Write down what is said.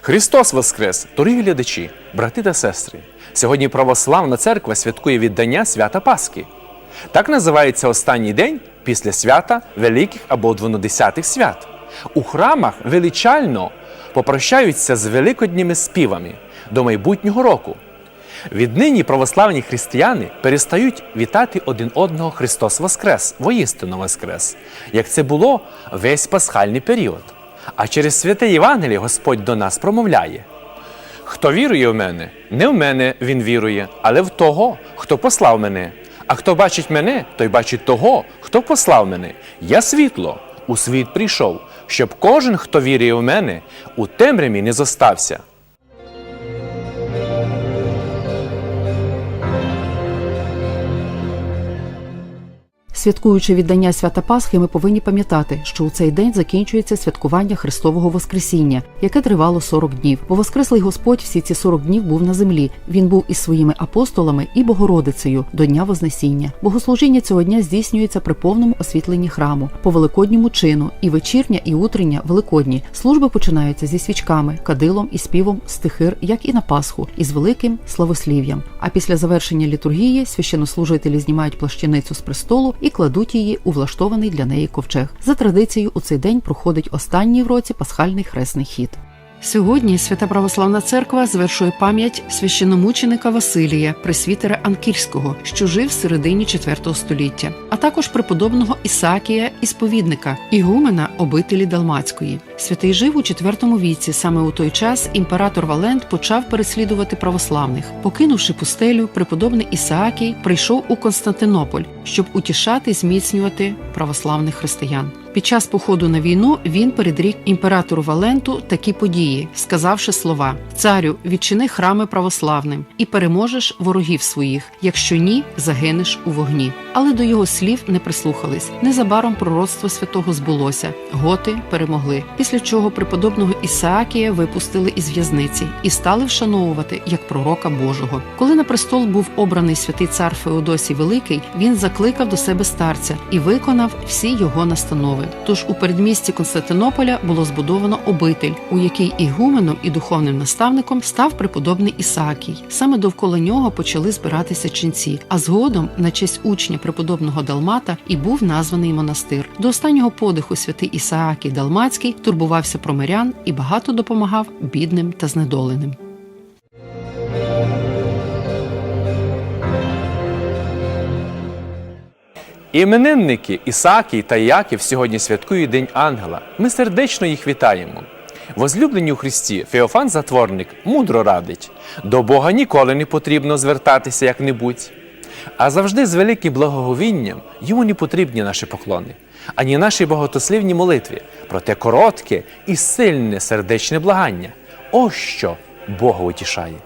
Христос Воскрес! Дорогі глядачі, брати та сестри! Сьогодні православна церква святкує віддання свята Пасхи. Так називається останній день після свята Великих або Двонадесятих свят. У храмах величально попрощаються з великодніми співами до майбутнього року. Віднині православні християни перестають вітати один одного Христос Воскрес, воістину Воскрес, як це було весь пасхальний період. А через святе Євангеліє Господь до нас промовляє: Хто вірує в мене, не в мене він вірує, але в того, хто послав мене. А хто бачить мене, той бачить того, хто послав мене. Я світло, у світ прийшов, щоб кожен, хто вірує в мене, у темряві не зостався. Святкуючи віддання свята Пасхи, ми повинні пам'ятати, що у цей день закінчується святкування Христового Воскресіння, яке тривало 40 днів. Бо Воскреслий Господь всі ці 40 днів був на землі. Він був із своїми апостолами і Богородицею до Дня Вознесіння. Богослужіння цього дня здійснюється при повному освітленні храму, по великодньому чину, і вечірня, і утрення великодні. Служби починаються зі свічками, кадилом і співом стихир, як і на Пасху, із великим славослів'ям. А після завершення літургії священнослужителі знімають плащаницю з престолу і кладуть її у влаштований для неї ковчег. За традицією, у цей день проходить останній в році пасхальний хресний хід. Сьогодні Свята Православна Церква звершує пам'ять священомученика Василія, пресвітера Анкірського, що жив в середині IV століття, а також преподобного Ісакія, ісповідника, ігумена обителі Далмацької. Святий жив у IV віці. Саме у той час імператор Валент почав переслідувати православних. Покинувши пустелю, преподобний Ісаакій прийшов у Константинополь, щоб утішати і зміцнювати православних християн. Під час походу на війну він передрік імператору Валенту такі події, сказавши слова: Царю, відчини храми православним і переможеш ворогів своїх. Якщо ні, загинеш у вогні. Але до його слів не прислухались. Незабаром пророцтво святого збулося. Готи перемогли. Після чого преподобного Ісаакія випустили із в'язниці і стали вшановувати як пророка Божого. Коли на престол був обраний святий цар Феодосій Великий, він закликав до себе старця і виконав всі його настанови. Тож у передмісті Константинополя було збудовано обитель, у якій ігуменом і духовним наставником став преподобний Ісаакій. Саме довкола нього почали збиратися ченці, а згодом на честь учня преподобного Далмата і був названий монастир. До останнього подиху святий Ісаакій Далмацький турбувався про мирян і багато допомагав бідним та знедоленим. Іменинники Ісакій та Яків сьогодні святкують День Ангела. Ми сердечно їх вітаємо. Возлюблені у Христі Феофан Затворник мудро радить: до Бога ніколи не потрібно звертатися як-небудь, а завжди з великим благоговінням йому не потрібні наші поклони, ані наші боготослівні молитви, проте коротке і сильне сердечне благання. Ось що Бога утішає.